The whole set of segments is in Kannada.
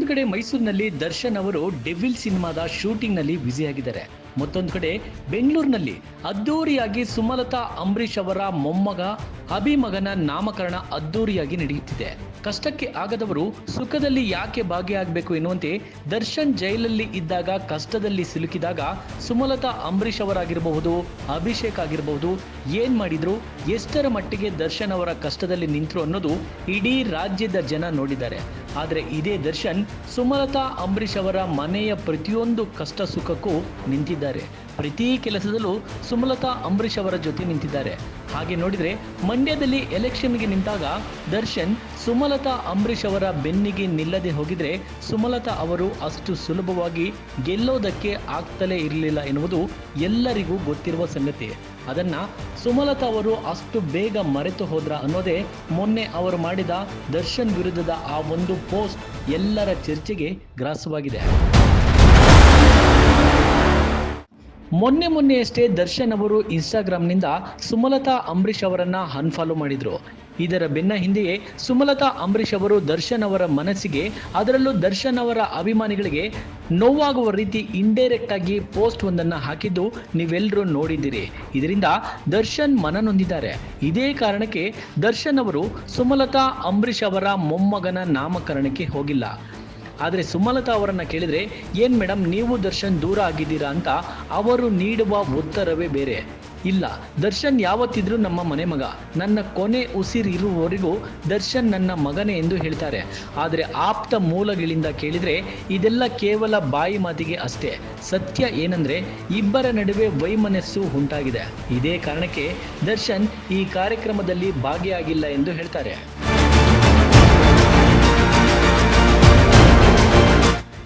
ಕಡೆ ಮೈಸೂರಿನಲ್ಲಿ ದರ್ಶನ್ ಅವರು ಡೆವಿಲ್ ಸಿನಿಮಾದ ಬ್ಯುಸಿ ಆಗಿದ್ದಾರೆ. ಮತ್ತೊಂದು ಕಡೆ ಬೆಂಗಳೂರಿನಲ್ಲಿ ಅದ್ದೂರಿಯಾಗಿ ಸುಮಲತಾ ಅಂಬರೀಶ್ ಅವರ ಮೊಮ್ಮಗ ಅಭಿಮಗನ ನಾಮಕರಣ ಅದ್ದೂರಿಯಾಗಿ ನಡೆಯುತ್ತಿದೆ. ಕಷ್ಟಕ್ಕೆ ಆಗದವರು ಸುಖದಲ್ಲಿ ಯಾಕೆ ಭಾಗಿಯಾಗಬೇಕು ಎನ್ನುವಂತೆ ದರ್ಶನ್ ಜೈಲಲ್ಲಿ ಇದ್ದಾಗ ಕಷ್ಟದಲ್ಲಿ ಸಿಲುಕಿದಾಗ ಸುಮಲತಾ ಅಂಬರೀಶ್ ಅವರಾಗಿರಬಹುದು, ಅಭಿಷೇಕ್ ಆಗಿರಬಹುದು, ಏನ್ ಮಾಡಿದ್ರು, ಎಷ್ಟರ ಮಟ್ಟಿಗೆ ದರ್ಶನ್ ಅವರ ಕಷ್ಟದಲ್ಲಿ ನಿಂತರು ಅನ್ನೋದು ಇಡೀ ರಾಜ್ಯದ ಜನ ನೋಡಿದ್ದಾರೆ. ಆದರೆ ಇದೇ ದರ್ಶನ್ ಸುಮಲತಾ ಅಂಬರೀಷ್ ಅವರ ಮನೆಯ ಪ್ರತಿಯೊಂದು ಕಷ್ಟ ಸುಖಕ್ಕೂ ನಿಂತಿದ್ದಾರೆ. ಪ್ರತಿ ಕೆಲಸದಲ್ಲೂ ಸುಮಲತಾ ಅಂಬರೀಷ್ ಅವರ ಜೊತೆ ನಿಂತಿದ್ದಾರೆ. ಹಾಗೆ ನೋಡಿದರೆ ಮಂಡ್ಯದಲ್ಲಿ ಎಲೆಕ್ಷನ್ಗೆ ನಿಂತಾಗ ದರ್ಶನ್ ಸುಮಲತಾ ಅಂಬರೀಷ್ ಅವರ ಬೆನ್ನಿಗೆ ನಿಲ್ಲದೆ ಹೋಗಿದ್ರೆ ಸುಮಲತಾ ಅವರು ಅಷ್ಟು ಸುಲಭವಾಗಿ ಗೆಲ್ಲೋದಕ್ಕೆ ಆಗ್ತಲೇ ಇರಲಿಲ್ಲ ಎನ್ನುವುದು ಎಲ್ಲರಿಗೂ ಗೊತ್ತಿರುವ ಸಂಗತಿ. ಅದನ್ನ ಸುಮಲತಾ ಅವರು ಅಷ್ಟು ಬೇಗ ಮರೆತು ಹೋದ್ರ ಅನ್ನೋದೇ ಮೊನ್ನೆ ಅವರು ಮಾಡಿದ ದರ್ಶನ್ ವಿರುದ್ಧದ ಆ ಒಂದು ಪೋಸ್ಟ್ ಎಲ್ಲರ ಚರ್ಚೆಗೆ ಗ್ರಾಸವಾಗಿದೆ. ಮೊನ್ನೆ ಮೊನ್ನೆಯಷ್ಟೇ ದರ್ಶನ್ ಅವರು ಇನ್ಸ್ಟಾಗ್ರಾಮ್ನಿಂದ ಸುಮಲತಾ ಅಂಬರೀಶ್ ಅವರನ್ನ ಅನ್ಫಾಲೋ ಮಾಡಿದ್ರು. ಇದರ ಬೆನ್ನ ಹಿಂದೆಯೇ ಸುಮಲತಾ ಅಂಬರೀಶ್ ಅವರು ದರ್ಶನ್ ಅವರ ಮನಸ್ಸಿಗೆ, ಅದರಲ್ಲೂ ದರ್ಶನ್ ಅವರ ಅಭಿಮಾನಿಗಳಿಗೆ ನೋವಾಗುವ ರೀತಿ ಇಂಡೈರೆಕ್ಟ್ ಆಗಿ ಪೋಸ್ಟ್ ಒಂದನ್ನು ಹಾಕಿದ್ದು ನೀವೆಲ್ಲರೂ ನೋಡಿದ್ದೀರಿ. ಇದರಿಂದ ದರ್ಶನ್ ಮನನೊಂದಿದ್ದಾರೆ ಇದೇ ಕಾರಣಕ್ಕೆ ದರ್ಶನ್ ಅವರು ಸುಮಲತಾ ಅಂಬರೀಶ್ ಅವರ ಮೊಮ್ಮಗನ ನಾಮಕರಣಕ್ಕೆ ಹೋಗಿಲ್ಲ. ಆದರೆ ಸುಮಲತಾ ಅವರನ್ನು ಕೇಳಿದರೆ, ಏನು ಮೇಡಮ್ ನೀವು ದರ್ಶನ್ ದೂರ ಆಗಿದ್ದೀರಾ ಅಂತ ಅವರು ನೀಡುವ ಉತ್ತರವೇ ಬೇರೆ. ಇಲ್ಲ, ದರ್ಶನ್ ಯಾವತ್ತಿದ್ರೂ ನಮ್ಮ ಮನೆ ಮಗ. ನನ್ನ ಕೊನೆ ಉಸಿರಿರುವವರೆಗೂ ದರ್ಶನ್ ನನ್ನ ಮಗನೇ ಎಂದು ಹೇಳ್ತಾರೆ. ಆದರೆ ಆಪ್ತ ಮೂಲಗಳಿಂದ ಕೇಳಿದರೆ, ಇದೆಲ್ಲ ಕೇವಲ ಬಾಯಿ ಮಾತಿಗೆ ಅಷ್ಟೇ. ಸತ್ಯ ಏನಂದರೆ, ಇಬ್ಬರ ನಡುವೆ ವೈಮನಸ್ಸು ಉಂಟಾಗಿದೆ. ಇದೇ ಕಾರಣಕ್ಕೆ ದರ್ಶನ್ ಈ ಕಾರ್ಯಕ್ರಮದಲ್ಲಿ ಭಾಗಿಯಾಗಿಲ್ಲ ಎಂದು ಹೇಳ್ತಾರೆ.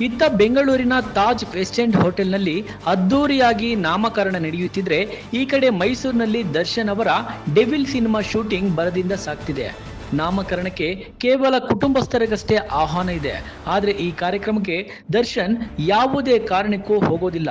ಇತ್ತ ಬೆಂಗಳೂರಿನ ತಾಜ್ ಪ್ರೆಸಿಡೆಂಟ್ ಹೋಟೆಲ್ನಲ್ಲಿ ಅದ್ದೂರಿಯಾಗಿ ನಾಮಕರಣ ನಡೆಯುತ್ತಿದ್ರೆ ಈ ಕಡೆ ಮೈಸೂರಿನಲ್ಲಿ ದರ್ಶನ್ ಅವರ ಡೆವಿಲ್ ಸಿನಿಮಾ ಶೂಟಿಂಗ್ ಬರದಿಂದ ಸಾಕ್ತಿದೆ. ನಾಮಕರಣಕ್ಕೆ ಕೇವಲ ಕುಟುಂಬಸ್ಥರಿಗಷ್ಟೇ ಆಹ್ವಾನ ಇದೆ. ಆದರೆ ಈ ಕಾರ್ಯಕ್ರಮಕ್ಕೆ ದರ್ಶನ್ ಯಾವುದೇ ಕಾರಣಕ್ಕೂ ಹೋಗೋದಿಲ್ಲ.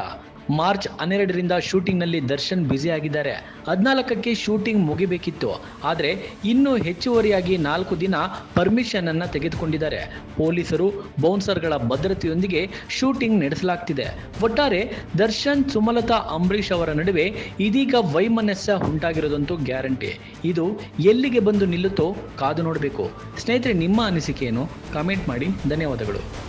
ಮಾರ್ಚ್ ಹನ್ನೆರಡರಿಂದ ಶೂಟಿಂಗ್ನಲ್ಲಿ ದರ್ಶನ್ ಆಗಿದ್ದಾರೆ ಹದಿನಾಲ್ಕಕ್ಕೆ ಶೂಟಿಂಗ್ ಮುಗಿಬೇಕಿತ್ತು. ಆದರೆ ಇನ್ನೂ ಹೆಚ್ಚುವರಿಯಾಗಿ ನಾಲ್ಕು ದಿನ ಪರ್ಮಿಷನ್ ಅನ್ನು ತೆಗೆದುಕೊಂಡಿದ್ದಾರೆ. ಪೊಲೀಸರು, ಬೌನ್ಸರ್ಗಳ ಭದ್ರತೆಯೊಂದಿಗೆ ಶೂಟಿಂಗ್ ನಡೆಸಲಾಗ್ತಿದೆ. ಒಟ್ಟಾರೆ ದರ್ಶನ್, ಸುಮಲತಾ, ಅಂಬರೀಷ್ ಅವರ ನಡುವೆ ಇದೀಗ ವೈಮನಸ್ಸ ಉಂಟಾಗಿರೋದಂತೂ ಗ್ಯಾರಂಟಿ. ಇದು ಎಲ್ಲಿಗೆ ಬಂದು ನಿಲ್ಲುತ್ತೋ ಕಾದು ನೋಡಬೇಕು. ಸ್ನೇಹಿತರೆ, ನಿಮ್ಮ ಅನಿಸಿಕೆ ಏನು ಕಾಮೆಂಟ್ ಮಾಡಿ. ಧನ್ಯವಾದಗಳು.